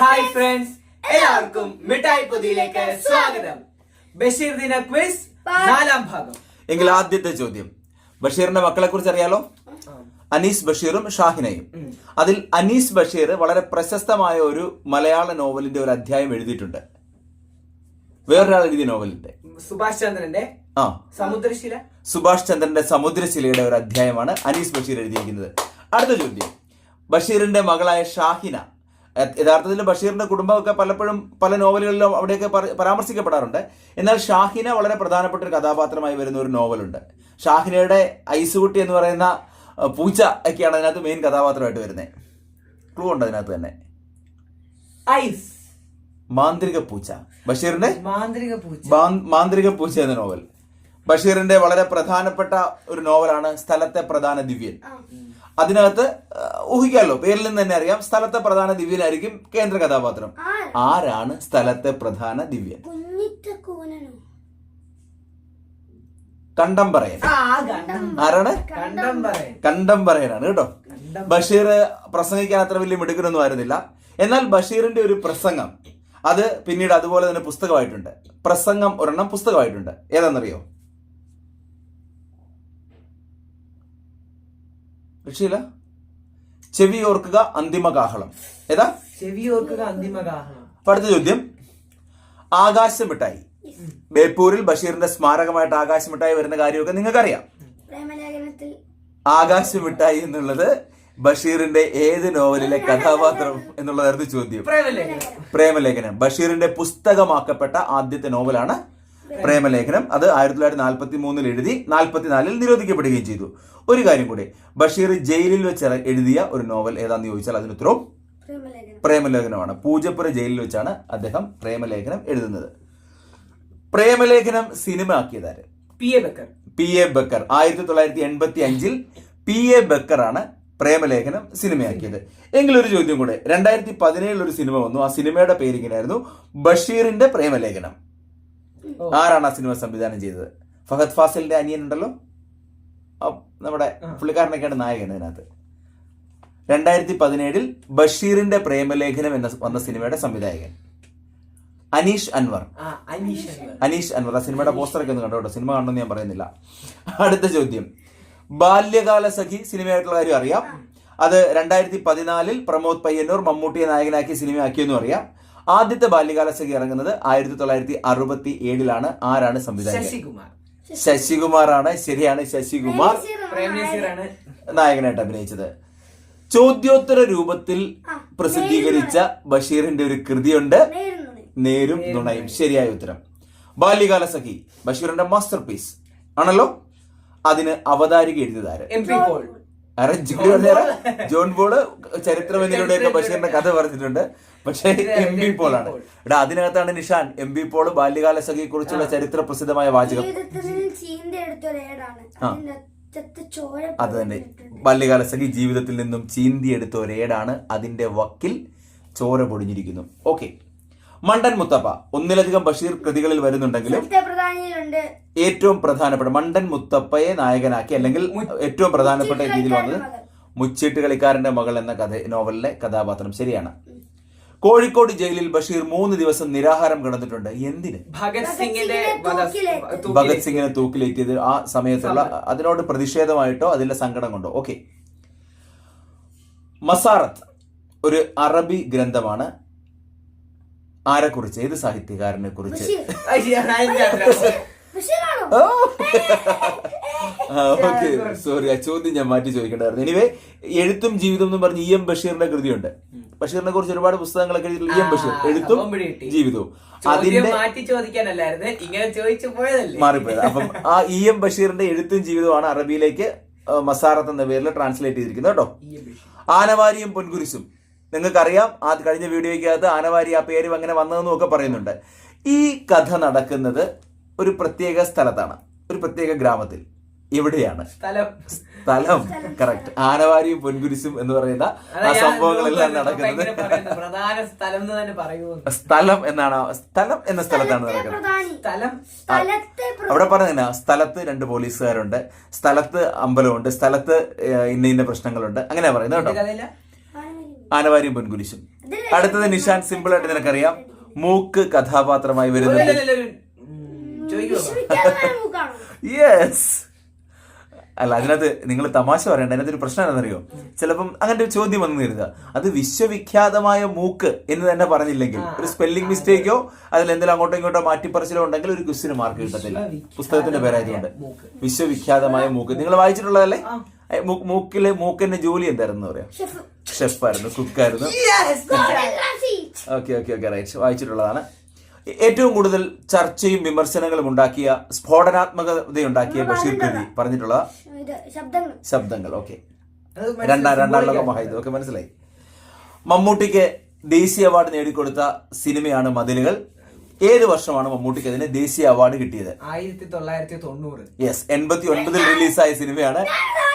Hi friends എല്ലാവർക്കും മിഠായി പൊതിയിലേക്ക് സ്വാഗതം. ബഷീർ ദിന ക്വിസ് നാലാം ഭാഗം. എങ്കിൽ ആദ്യത്തെ ചോദ്യം. ബഷീറിന്റെ മക്കളെ കുറിച്ച് അറിയാലോ? അനീസ് ബഷീറും ഷാഹിനയും. അതിൽ അനീസ് ബഷീർ വളരെ പ്രശസ്തമായ ഒരു മലയാള നോവലിന്റെ ഒരു അധ്യായം എഴുതിയിട്ടുണ്ട്. വേറൊരാൾ എഴുതിയ നോവലിന്റെ. സുഭാഷ് ചന്ദ്രന്റെ ആ. സമുദ്രശില? സുഭാഷ് ചന്ദ്രന്റെ സമുദ്രശിലയുടെ ഒരു അധ്യായമാണ് അനീസ് ബഷീർ എഴുതിയിരിക്കുന്നത്. അടുത്ത ചോദ്യം. ബഷീറിന്റെ മകളായ ഷാഹിന യഥാർത്ഥത്തിൽ ബഷീറിന്റെ കുടുംബമൊക്കെ പലപ്പോഴും പല നോവലുകളിലും അവിടെയൊക്കെ പരാമർശിക്കപ്പെടാറുണ്ട്. എന്നാൽ ഷാഹിന വളരെ പ്രധാനപ്പെട്ട ഒരു കഥാപാത്രമായി വരുന്ന ഒരു നോവലുണ്ട്. ഷാഹിനയുടെ ഐസുകുട്ടി എന്ന് പറയുന്ന പൂച്ച ഒക്കെയാണ് അതിനകത്ത് മെയിൻ കഥാപാത്രമായിട്ട് വരുന്നത് ക്ലൂ ഉണ്ട് അതിനകത്ത് തന്നെ. ഐസ്. മാന്ത്രിക പൂച്ച. ബഷീറിന്റെ? മാന്ത്രിക പൂച്ച. മാന്ത്രിക പൂച്ച എന്ന നോവൽ. ബഷീറിന്റെ വളരെ പ്രധാനപ്പെട്ട ഒരു നോവലാണ് സ്ഥലത്തെ പ്രധാന ദിവ്യൻ. അതിനകത്ത് ഊഹിക്കാമല്ലോ പേരിൽ നിന്ന് തന്നെ അറിയാം സ്ഥലത്തെ പ്രധാന ദിവ്യനായിരിക്കും കേന്ദ്ര കഥാപാത്രം. ആരാണ് സ്ഥലത്തെ പ്രധാന ദിവ്യൻ? കണ്ടംപറയൻ കണ്ടം പറയൻ ആ കണ്ടം ആരാണ്? കണ്ടം പറയാൻ കണ്ടം പറയനാണ് കേട്ടോ ബഷീർ പ്രസംഗിക്കാൻ അത്ര വലിയ മിടുക്കനൊന്നും ആയിരുന്നില്ല എന്നാൽ ബഷീറിന്റെ ഒരു പ്രസംഗം അത് പിന്നീട് അതുപോലെ തന്നെ പുസ്തകമായിട്ടുണ്ട്. പ്രസംഗം ഒരെണ്ണം പുസ്തകമായിട്ടുണ്ട്. ഏതാണെന്നറിയോ? രക്ഷയില്ല. ചെവി ഓർക്കുക അന്തിമ കാഹളം ഏതാ? ചെവി ഓർക്കുക അന്തിമ കാഹളം അപ്പൊ അടുത്ത ചോദ്യം. ആകാശമിഠായി ബേപ്പൂരിൽ ബഷീറിന്റെ സ്മാരകമായിട്ട് ആകാശമിഠായി വരുന്ന കാര്യമൊക്കെ നിങ്ങൾക്കറിയാം. ആകാശ മിഠായി എന്നുള്ളത് ബഷീറിന്റെ ഏത് നോവലിലെ കഥാപാത്രം എന്നുള്ളതായിരുന്നു ചോദ്യം. പ്രേമലേഖനം. ബഷീറിന്റെ പുസ്തകമാക്കപ്പെട്ട ആദ്യത്തെ നോവലാണ് പ്രേമലേഖനം അത് ആയിരത്തി തൊള്ളായിരത്തി നാൽപ്പത്തി മൂന്നിൽ എഴുതി നാൽപ്പത്തിനാലിൽ നിരോധിക്കപ്പെടുകയും ചെയ്തു. ഒരു കാര്യം കൂടി ബഷീർ ജയിലിൽ വെച്ച് എഴുതിയ ഒരു നോവൽ ഏതാന്ന് ചോദിച്ചാൽ അതിന് ഉത്തരവും പ്രേമലേഖനം. പ്രേമലേഖനമാണ്. പൂജപ്പുര ജയിലിൽ വെച്ചാണ് അദ്ദേഹം പ്രേമലേഖനം എഴുതുന്നത്. പ്രേമലേഖനം cinema ആക്കിയതാര്? P A Bakkar. P A Bakkar. ആയിരത്തി തൊള്ളായിരത്തി എൺപത്തി അഞ്ചിൽ പി എ ബക്കർ ആണ് പ്രേമലേഖനം സിനിമയാക്കിയത്. എങ്കിലൊരു ചോദ്യം കൂടെ രണ്ടായിരത്തി പതിനേഴിൽ ഒരു സിനിമ വന്നു. ആ സിനിമയുടെ പേര് ഇങ്ങനെയായിരുന്നു ബഷീറിന്റെ പ്രേമലേഖനം. ആരാണ് ആ സിനിമ സംവിധാനം ചെയ്തത്? ഫഹദ് ഫാസിലിന്റെ അനിയൻ ഉണ്ടല്ലോ നമ്മുടെ പുള്ളിക്കാരനൊക്കെയാണ് നായകൻ അതിനകത്ത് രണ്ടായിരത്തി പതിനേഴിൽ ബഷീറിന്റെ പ്രേമലേഖനം എന്ന വന്ന സിനിമയുടെ സംവിധായകൻ. അനീഷ് അൻവർ. അനീഷ് അൻവർ. ആ സിനിമയുടെ പോസ്റ്ററൊക്കെ ഒന്ന് കണ്ടോ കേട്ടോ സിനിമ കാണണമെന്ന് ഞാൻ പറയുന്നില്ല. അടുത്ത ചോദ്യം. ബാല്യകാല സഖി സിനിമയായിട്ടുള്ള കാര്യം അറിയാം. അത് രണ്ടായിരത്തി പതിനാലിൽ പ്രമോദ് പയ്യന്നൂർ മമ്മൂട്ടിയെ നായകനാക്കി സിനിമയാക്കിയെന്നും അറിയാം. ആദ്യത്തെ ബാല്യകാല സഖി ഇറങ്ങുന്നത് ആയിരത്തി തൊള്ളായിരത്തി അറുപത്തി ഏഴിലാണ് ആരാണ് സംവിധായകൻ? ശശികുമാർ. ശശികുമാർ ആണ് ശരിയാണ് ശശികുമാർ. നായകനായിട്ട് അഭിനയിച്ചത്. ചോദ്യോത്തര രൂപത്തിൽ പ്രസിദ്ധീകരിച്ച ബഷീറിന്റെ ഒരു കൃതിയുണ്ട്. നേരും നുണയും. ശരിയായ ഉത്തരം. ബാല്യകാല സഖി ബഷീറിന്റെ മാസ്റ്റർ പീസ് ആണല്ലോ? അതിന് അവതാരിക എഴുതിയതാര്? M P Paul. ആരെ ജോൺ പറഞ്ഞാരാ? ജോൺ പോൾ ചരിത്രം എന്നിലൂടെയൊക്കെ ബഷീറിന്റെ കഥ പറഞ്ഞിട്ടുണ്ട്. പക്ഷേ എം ബി പോളാണ്. എടാ അതിനകത്താണ് നിഷാൻ. എം ബി പോൾ ബാല്യകാല സഖിയെ കുറിച്ചുള്ള ചരിത്ര പ്രസിദ്ധമായ വാചകം. അത് തന്നെ. ബാല്യകാല സഖി ജീവിതത്തിൽ നിന്നും ചീന്തിയെടുത്ത ഒരേടാണ് അതിന്റെ വക്കിൽ ചോര പൊടിഞ്ഞിരിക്കുന്നു. ഓക്കെ. മണ്ടൻ മുത്തപ്പ. ഒന്നിലധികം ബഷീർ കൃതികളിൽ വരുന്നുണ്ടെങ്കിലും ഏറ്റവും പ്രധാനപ്പെട്ട മണ്ടൻ മുത്തപ്പയെ നായകനാക്കി അല്ലെങ്കിൽ ഏറ്റവും പ്രധാനപ്പെട്ട രീതിയിൽ വന്നത് മുച്ചീട്ട് കളിക്കാരന്റെ മകൾ എന്ന കഥ നോവലിലെ കഥാപാത്രം ശരിയാണ്. കോഴിക്കോട് ജയിലിൽ ബഷീർ മൂന്ന് ദിവസം നിരാഹാരം കിടന്നിട്ടുണ്ട്. എന്തിന്? ഭഗത് സിംഗിന്റെ. ഭഗത് സിംഗിനെ തൂക്കിലേറ്റിയത് ആ സമയത്തുള്ള അതിനോട് പ്രതിഷേധമായിട്ടോ അതിന്റെ സങ്കടം കൊണ്ടോ? ഓക്കെ. മസാറത്ത് ഒരു അറബി ഗ്രന്ഥമാണ് ആരെക്കുറിച്ച്? ഏത് സാഹിത്യകാരനെ കുറിച്ച് ഓക്കെ. സോറി ആ ചോദ്യം ഞാൻ മാറ്റി ചോദിക്കേണ്ടായിരുന്നു. എനിവേ എഴുത്തും ജീവിതം എന്ന് പറഞ്ഞ് ഇ എം ബഷീറിന്റെ കൃതിയുണ്ട്. ബഷീറിനെ കുറിച്ച് ഒരുപാട് പുസ്തകങ്ങളൊക്കെ എഴുതിയിട്ടുള്ള ഇ എം ബഷീർ. എഴുത്തും. ജീവിതവും. അതിന്റെ മാറ്റി ചോദിക്കാനല്ലായിരുന്നു. ഇങ്ങനെ ചോദിച്ചു പോയതല്ലേ? മാറിപ്പോയത്. അപ്പം ആ ഇ എം ബഷീറിന്റെ എഴുത്തും ജീവിതവുമാണ് അറബിയിലേക്ക് മസാറത്ത് എന്ന പേരിൽ ട്രാൻസ്ലേറ്റ് ചെയ്തിരിക്കുന്നത് കേട്ടോ. ആനവാരിയും പൊൻകുരിശും. നിങ്ങൾക്കറിയാം ആ കഴിഞ്ഞ വീഡിയോയ്ക്കകത്ത് ആനവാരി ആ പേരും അങ്ങനെ വന്നതെന്നും ഒക്കെ പറയുന്നുണ്ട്. ഈ കഥ നടക്കുന്നത് ഒരു പ്രത്യേക സ്ഥലത്താണ് ഒരു പ്രത്യേക ഗ്രാമത്തിൽ. എവിടെയാണ് സ്ഥലം. സ്ഥലം കറക്റ്റ് ആനവാരിയും പൊൻകുരിശും എന്ന് പറയുന്ന ആ സംഭവങ്ങളെല്ലാം നടക്കുന്നത്. പ്രധാന സ്ഥലം എന്ന് തന്നെ പറയുന്നു. സ്ഥലം എന്നാണ് സ്ഥലം എന്ന സ്ഥലത്താണ് നടക്കുന്നത്. സ്ഥലം. സ്ഥലത്തെ പ്ര- അവിടെ പറഞ്ഞ സ്ഥലത്ത് രണ്ട് പോലീസുകാരുണ്ട് സ്ഥലത്ത് അമ്പലമുണ്ട് സ്ഥലത്ത് ഇന്ന ഇന്ന പ്രശ്നങ്ങളുണ്ട് അങ്ങനെയാ പറയുന്നത് കേട്ടോ. ആനവാരിയും പൊൻകുരിശും. അടുത്തത് നിഷാൻ സിമ്പിൾ ആയിട്ട് നിനക്കറിയാം. മൂക്ക് കഥാപാത്രമായി വരുന്നുണ്ട് മൂക്കാണോ യെസ് അല്ല അതിനകത്ത് നിങ്ങൾ തമാശ പറയണ്ട. അതിനകത്ത് ഒരു പ്രശ്നം എന്താണെന്നറിയോ? ചിലപ്പം അങ്ങനത്തെ ഒരു ചോദ്യം വന്നു തരുക. അത് വിശ്വവിഖ്യാതമായ മൂക്ക് എന്ന് തന്നെ പറഞ്ഞില്ലെങ്കിൽ ഒരു സ്പെല്ലിംഗ് മിസ്റ്റേക്കോ അതിൽ എന്തെങ്കിലും അങ്ങോട്ടോ ഇങ്ങോട്ടോ മാറ്റിപ്പറിച്ചിലോ ഉണ്ടെങ്കിൽ ഒരു ക്വസ്റ്റിന് മാർക്ക് കിട്ടത്തില്ല. പുസ്തകത്തിന്റെ പേരായതുകൊണ്ട് വിശ്വവിഖ്യാതമായ മൂക്ക്. നിങ്ങൾ വായിച്ചിട്ടുള്ളതല്ലേ? മൂക്കിലെ മൂക്കിന്റെ ജോലി എന്തായിരുന്നു പറയാം. ഷെഫായിരുന്നു കുക്കായിരുന്നു. ഓക്കെ ഓക്കെ ഓക്കെ റൈറ്റ് വായിച്ചിട്ടുള്ളതാണ്. ഏറ്റവും കൂടുതൽ ചർച്ചയും വിമർശനങ്ങളും ഉണ്ടാക്കിയ സ്ഫോടനാത്മകതയുണ്ടാക്കിയ ബഷീർ കൃതി പറഞ്ഞിട്ടുള്ള ശബ്ദങ്ങൾ. ശബ്ദങ്ങൾ. ഓക്കെ രണ്ടാം രണ്ടാം ലോക മഹായുദ്ധം. ഒക്കെ മനസ്സിലായി. മമ്മൂട്ടിക്ക് ദേശീയ അവാർഡ് നേടിക്കൊടുത്ത സിനിമയാണ് മതിലുകൾ. ഏത് വർഷമാണ് മമ്മൂട്ടിക്ക് അതിന് ദേശീയ അവാർഡ് കിട്ടിയത്. ആയിരത്തി തൊള്ളായിരത്തി തൊണ്ണൂറ് യെസ് എൺപത്തി ഒൻപതിൽ റിലീസായ സിനിമയാണ്.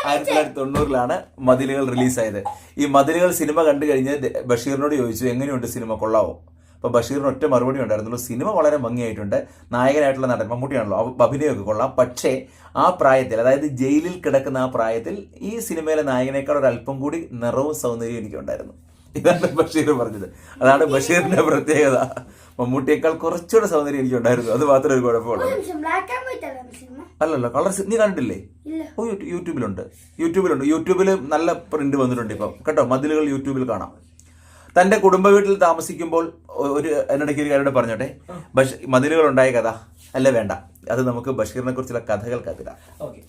ആയിരത്തി തൊള്ളായിരത്തി തൊണ്ണൂറിലാണ് മതിലുകൾ റിലീസായത് ഈ മതിലുകൾ സിനിമ കണ്ടു കഴിഞ്ഞ് ബഷീറിനോട് ചോദിച്ചു എങ്ങനെയുണ്ട് സിനിമ? കൊള്ളാവോ? അപ്പൊ ബഷീറിന് ഒറ്റ മറുപടി ഉണ്ടായിരുന്നുള്ളൂ സിനിമ വളരെ ഭംഗിയായിട്ടുണ്ട്. നായകനായിട്ടുള്ള നടൻ മമ്മൂട്ടിയാണല്ലോ. അഭിനയമൊക്കെ കൊള്ളാം. പക്ഷേ ആ പ്രായത്തിൽ അതായത് ജയിലിൽ കിടക്കുന്ന ആ പ്രായത്തിൽ ഈ സിനിമയിലെ നായകനേക്കാൾ ഒരു അല്പം കൂടി നിറവും സൗന്ദര്യവും എനിക്കുണ്ടായിരുന്നു. ഇതാണ് ബഷീർ പറഞ്ഞത്. അതാണ് ബഷീറിന്റെ പ്രത്യേകത. മമ്മൂട്ടിയേക്കാൾ കുറച്ചുകൂടെ സൗന്ദര്യം എനിക്കുണ്ടായിരുന്നു. അത് മാത്രമേ ഒരു കുഴപ്പമുള്ളൂ. അല്ലല്ല കളർ നീ കണ്ടില്ലേ ഓ യൂട്യൂ- യൂട്യൂബിലുണ്ട്. യൂട്യൂബിലുണ്ട്. യൂട്യൂബിൽ നല്ല പ്രിന്റ് വന്നിട്ടുണ്ട് ഇപ്പം. കേട്ടോ മതിലുകൾ യൂട്യൂബിൽ കാണാം. തന്റെ കുടുംബ വീട്ടിൽ താമസിക്കുമ്പോൾ ഒരു എന്നിടയ്ക്ക് ഒരു കാര്യം പറഞ്ഞോട്ടെ? ബഷീർ മതിലുകൾ ഉണ്ടായ കഥ? അല്ല വേണ്ട. അത് നമുക്ക് ബഷീറിനെ കുറിച്ചുള്ള കഥകൾ കത്തിടാം ഓക്കെ.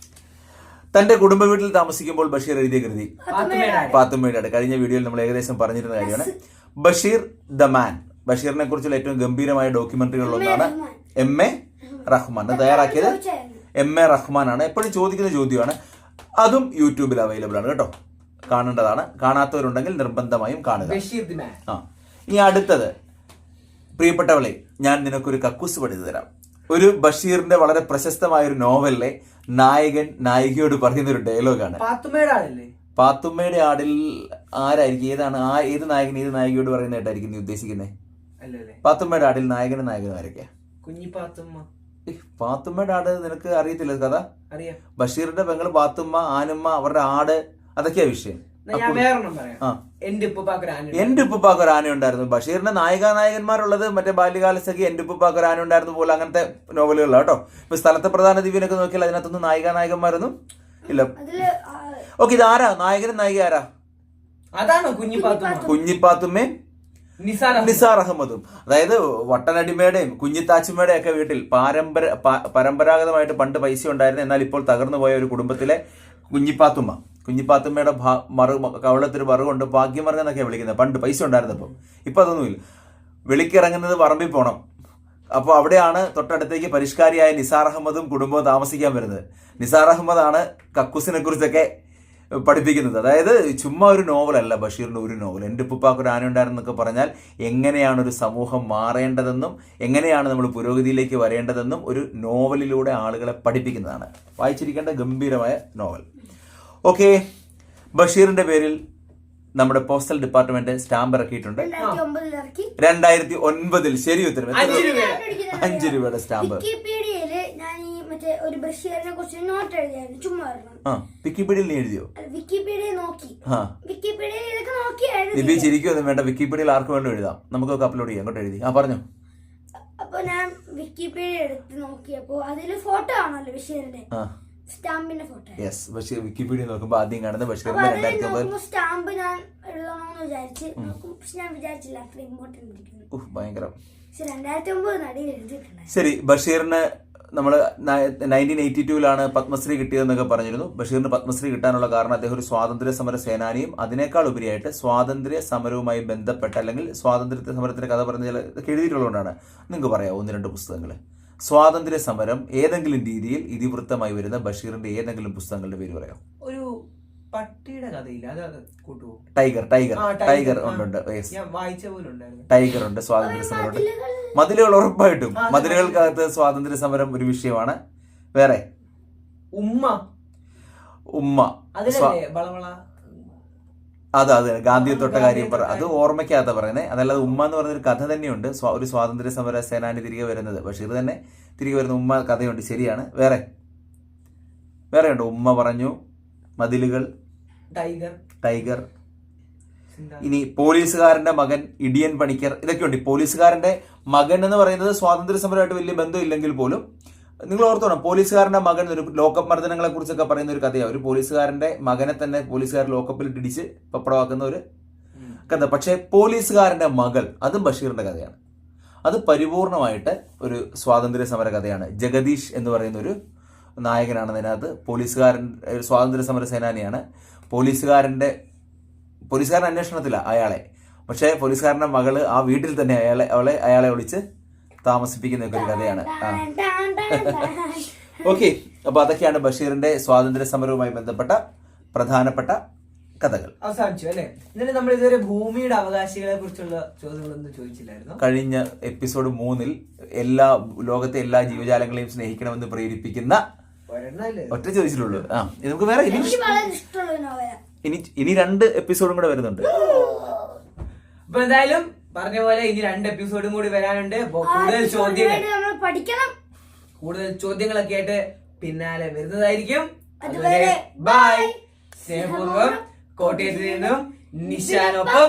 തന്റെ കുടുംബ വീട്ടിൽ താമസിക്കുമ്പോൾ ബഷീർ എഴുതിയ കൃതി. പാത്തുമ്മയുടെ കഴിഞ്ഞ വീഡിയോയിൽ നമ്മൾ ഏകദേശം പറഞ്ഞിരുന്ന കാര്യമാണ്. Basheer the man. ബഷീറിനെ കുറിച്ചുള്ള ഏറ്റവും ഗംഭീരമായ ഡോക്യുമെന്ററികളിൽ ഒന്നാണ് എം എ റഹ്മാൻ. തയ്യാറാക്കിയത് എം എ റഹ്മാൻ ആണ്. എപ്പോഴും ചോദിക്കുന്ന ചോദ്യമാണ്. അതും യൂട്യൂബിൽ അവൈലബിൾ ആണ് കേട്ടോ. കാണേണ്ടതാണ്. കാണാത്തവരുണ്ടെങ്കിൽ നിർബന്ധമായും കാണുക. ആ. ഇനി അടുത്തത്. പ്രിയപ്പെട്ടവളെ ഞാൻ നിനക്കൊരു കക്കൂസ് പഠിച്ചു തരാം. ഒരു ബഷീറിന്റെ വളരെ പ്രശസ്തമായ ഒരു നോവലിലെ നായകൻ നായികയോട് പറയുന്ന ഒരു ഡയലോഗാണ്. പാത്തുമ്മയുടെ ആടല്ലേ പാത്തുമ്മയുടെ ആടിൽ ആരായിരിക്കും? ഏതാണ്? ആ ഏത് നായകൻ ഏത് നായികയോട് പറയുന്നതായിട്ടായിരിക്കും നീ ഉദ്ദേശിക്കുന്നത് പാത്തുമ്മയുടെ ആടിൽ നായകനും നായകനും ആരൊക്കെയാ? കുഞ്ഞി പാത്തുമ്മ. പാത്തുമ്മയുടെ ആട് നിനക്ക് അറിയത്തില്ല കഥ? അറിയാം. ബഷീറിന്റെ പെങ്ങൾ പാത്തുമ്മ ആനുമ്മ അവരുടെ ആട് അതൊക്കെയാ വിഷയം? എന്റെ ഉപ്പുപ്പാക്ക് ഒരു ആന ഉണ്ടായിരുന്നു. ബഷീറിന്റെ നായിക നായകന്മാരുള്ളത് മറ്റേ ബാല്യകാല സഖി എന്റെ ഉപ്പുപ്പാക്ക് ഒരു ആന ഉണ്ടായിരുന്നു പോലെ അങ്ങനത്തെ നോവലുകളാണ് കേട്ടോ. ഇപ്പൊ സ്ഥലത്തെ പ്രധാന ദിവ്യനൊക്കെ നോക്കിയാൽ അതിനകത്തൊന്നും നായിക നായകന്മാരൊന്നും ഇല്ല ഓക്കെ ഇത് ആരാ? നായകനും നായിക ആരാ? അതാണോ കുഞ്ഞി പാത്തുമ്മ കുഞ്ഞിപ്പാത്തുമ്മയും നിസാർ അഹമ്മദും. അതായത് വട്ടനടിമയുടെയും കുഞ്ഞിത്താച്ചുമ്മയുടെയും ഒക്കെ വീട്ടിൽ പാരമ്പര പരമ്പരാഗതമായിട്ട് പണ്ട് പൈസ ഉണ്ടായിരുന്നു. എന്നാൽ ഇപ്പോൾ തകർന്നു പോയ ഒരു കുടുംബത്തിലെ കുഞ്ഞിപ്പാത്തുമ്മ. കുഞ്ഞിപ്പാത്തുമ്മയുടെ മറു കവളത്തിൽ മറുകൊണ്ട് ഭാഗ്യമർഗം എന്നൊക്കെ വിളിക്കുന്നത്. പണ്ട് പൈസ ഉണ്ടായിരുന്നപ്പം. ഇപ്പൊ അതൊന്നുമില്ല. വിളിക്കിറങ്ങുന്നത് പറമ്പിൽ പോകണം അപ്പോൾ അവിടെയാണ് തൊട്ടടുത്തേക്ക് പരിഷ്കാരിയായ നിസാർ അഹമ്മദും കുടുംബവും താമസിക്കാൻ വരുന്നത്. നിസാർ അഹമ്മദാണ് കക്കൂസിനെ കുറിച്ചൊക്കെ പഠിപ്പിക്കുന്നത്. അതായത് ചുമ്മാ ഒരു നോവലല്ല ബഷീറിന്റെ ഒരു നോവൽ. എന്റെ ഉപ്പുപ്പാക്ക് ഒരു ആനയുണ്ടായിരുന്നൊക്കെ പറഞ്ഞാൽ എങ്ങനെയാണ് ഒരു സമൂഹം മാറേണ്ടതെന്നും എങ്ങനെയാണ് നമ്മൾ പുരോഗതിയിലേക്ക് വരേണ്ടതെന്നും ഒരു നോവലിലൂടെ ആളുകളെ പഠിപ്പിക്കുന്നതാണ്. വായിച്ചിരിക്കേണ്ട ഗംഭീരമായ നോവൽ. ഓക്കെ ബഷീറിന്റെ പേരിൽ നമ്മുടെ പോസ്റ്റൽ ഡിപ്പാർട്ട്മെന്റ് സ്റ്റാമ്പ് ഇറക്കിയിട്ടുണ്ട്. രണ്ടായിരത്തി ഒൻപതിൽ ശരി ഉത്തരം. അഞ്ച് രൂപ? രൂപ രൂപയുടെ സ്റ്റാമ്പ് വിക്കിപീഡിയയിൽ ഞാൻ ഈ മറ്റേ ഒരു ബഷീറിനെ കുറിച്ച് നോട്ട് എഴുതിയായിരുന്നു. ചുമ്മാ. ആ വിക്കിപീഡിയയിൽ നീ എഴുതിയോ? വിക്കിപീഡിയ നോക്കി. ആ. വിക്കിപീഡിയയിൽ ഇതൊക്കെ നോക്കി നിബി ചിരിക്കൊന്നും വേണ്ട. വിക്കിപീഡിയയിൽ ആർക്ക് വേണ്ടി എഴുതാം. നമുക്കൊക്കെ അപ്ലോഡ് ചെയ്യാം. അങ്ങോട്ട് എഴുതി. ആ പറഞ്ഞു. അപ്പൊ ഞാൻ വിക്കിപീഡിയ എടുത്ത് നോക്കിയപ്പോ അതിൽ ഫോട്ടോ ആണല്ലോ ബഷീറിന്റെ. ആ. സ്റ്റാമ്പിന്റെ ഫോട്ടോ. യെസ് ബഷീർ വിക്കിപീഡിയ നോക്കുമ്പോൾ ആദ്യം കാണുന്നത് ബഷീറിന്റെ രണ്ടായിരത്തി ഒമ്പതിൽ സ്റ്റാമ്പ് ഞാൻ എഴുതണോന്ന് വിചാരിച്ച് പക്ഷെ ഞാൻ വിചാരിച്ചില്ല അത്ര ഇമ്പോർട്ടന്റ് ഭയങ്കരം. പക്ഷെ രണ്ടായിരത്തി ഒമ്പത് നടിയിൽ എഴുതിയിട്ടുണ്ടായിരുന്നു ശരി ബഷീറിന് നമ്മൾ നയന്റീൻ എയ്റ്റി ടൂവിലാണ് പത്മശ്രീ കിട്ടിയതെന്നൊക്കെ പറഞ്ഞിരുന്നു. ബഷീറിന് പത്മശ്രീ കിട്ടാനുള്ള കാരണം അദ്ദേഹം ഒരു സ്വാതന്ത്ര്യ സമര സേനാനിയും അതിനേക്കാൾ ഉപരിയായിട്ട് സ്വാതന്ത്ര്യ സമരവുമായി ബന്ധപ്പെട്ട അല്ലെങ്കിൽ സ്വാതന്ത്ര്യ സമരത്തിന്റെ കഥ പറഞ്ഞ എഴുതിയിട്ടുള്ളതുകൊണ്ടാണ്. നിങ്ങൾക്ക് പറയാം ഒന്ന് രണ്ട് പുസ്തകങ്ങൾ സ്വാതന്ത്ര്യ സമരം ഏതെങ്കിലും രീതിയിൽ ഇതിവൃത്തമായി വരുന്ന ബഷീറിന്റെ ഏതെങ്കിലും പുസ്തകങ്ങളുടെ പേര് പറയാം ഒരു പട്ടിയുടെ കഥയില്ല. Tiger tiger tiger. ഉണ്ട് ഉണ്ട് ടൈഗർ ഉണ്ട് സ്വാതന്ത്ര്യ സമരം മതിലുകൾ മതിലുകൾ ഉറപ്പായിട്ടും മതിലുകൾക്കകത്ത് സ്വാതന്ത്ര്യ സമരം ഒരു വിഷയമാണ്. വേറെ? ഉമ്മ. ഉമ്മ. അത് അത് ഗാന്ധിയെ തൊട്ട കാര്യം പറ അത് ഓർമ്മയ്ക്കാത്ത ഓർമ്മയ്ക്കകത്ത പറയുന്നത് അതല്ലാതെ ഉമ്മ എന്ന് പറഞ്ഞൊരു കഥ തന്നെയുണ്ട്. ഒരു സ്വാതന്ത്ര്യ സമര സേനാനി തിരികെ വരുന്നത്. ബഷീർ തന്നെ തിരികെ വരുന്ന ഉമ്മ കഥയുണ്ട്. ശരിയാണ്. വേറെ? വേറെ ഉണ്ട്? ഉമ്മ പറഞ്ഞു മതിലുകൾ ടൈഗർ ടൈഗർ ഇനി പോലീസുകാരന്റെ മകൻ ഇടിയൻ പണിക്കർ ഇതൊക്കെയുണ്ട്. പോലീസുകാരന്റെ മകൻ എന്ന് പറയുന്നത് സ്വാതന്ത്ര്യ സമരമായിട്ട് വലിയ ബന്ധമില്ലെങ്കിൽ പോലും നിങ്ങൾ ഓർത്തോണം പോലീസുകാരന്റെ മകൻ ഒരു ലോക്കപ്പ് മർദ്ദനങ്ങളെ കുറിച്ചൊക്കെ പറയുന്ന ഒരു കഥയാണ് ഒരു പോലീസുകാരന്റെ മകനെ തന്നെ പോലീസുകാർ ലോക്കപ്പിൽ ഇടിച്ച് പപ്പടമാക്കുന്ന ഒരു കഥ. പക്ഷേ പോലീസുകാരന്റെ മകൾ അതും ബഷീറിന്റെ കഥയാണ്. അത് പരിപൂർണമായിട്ട് ഒരു സ്വാതന്ത്ര്യ സമര കഥയാണ്. ജഗദീഷ് എന്ന് പറയുന്ന ഒരു നായകനാണ് അതിനകത്ത്. പോലീസുകാരൻ സ്വാതന്ത്ര്യ സമര സേനാനിയാണ്. പോലീസുകാരന്റെ പോലീസുകാരൻ അന്വേഷണത്തില്ല അയാളെ. പക്ഷേ പോലീസുകാരന്റെ മകൾ ആ വീട്ടിൽ തന്നെ അയാളെ അവളെ അയാളെ വിളിച്ച് താമസിപ്പിക്കുന്ന ഒക്കെ ഒരു കഥയാണ്. ഓക്കെ അപ്പൊ അതൊക്കെയാണ് ബഷീറിന്റെ സ്വാതന്ത്ര്യ സമരവുമായി ബന്ധപ്പെട്ട പ്രധാനപ്പെട്ട കഥകൾ. അവസാനിച്ചു അല്ലെ? ഇന്നലെ നമ്മൾ ഇതുവരെ ഭൂമിയുടെ അവകാശികളെ കുറിച്ചുള്ള ചോദ്യങ്ങളൊന്നും ചോദിച്ചില്ലായിരുന്നു. കഴിഞ്ഞ എപ്പിസോഡ് മൂന്നിൽ എല്ലാ ലോകത്തെ എല്ലാ ജീവജാലങ്ങളെയും സ്നേഹിക്കണമെന്ന് പ്രേരിപ്പിക്കുന്ന ഒറ്റ ചോദിച്ചിട്ടുള്ളൂ. ആ ഇത് നമുക്ക് വേറെ ഇനി ഇനി ഇനി രണ്ട് എപ്പിസോഡും കൂടെ വരുന്നുണ്ട്. അപ്പൊ എന്തായാലും പറഞ്ഞ പോലെ ഇനി രണ്ട് എപ്പിസോഡും കൂടി വരാനുണ്ട്. അപ്പൊ കൂടുതൽ ചോദ്യങ്ങൾ പഠിക്കണം. കൂടുതൽ ചോദ്യങ്ങളൊക്കെ ആയിട്ട് പിന്നാലെ വരുന്നതായിരിക്കും. അതുവരെ ബൈ സ്നേഹപൂർവം കോട്ടയത്ത് നിന്നും നിശാനൊപ്പം.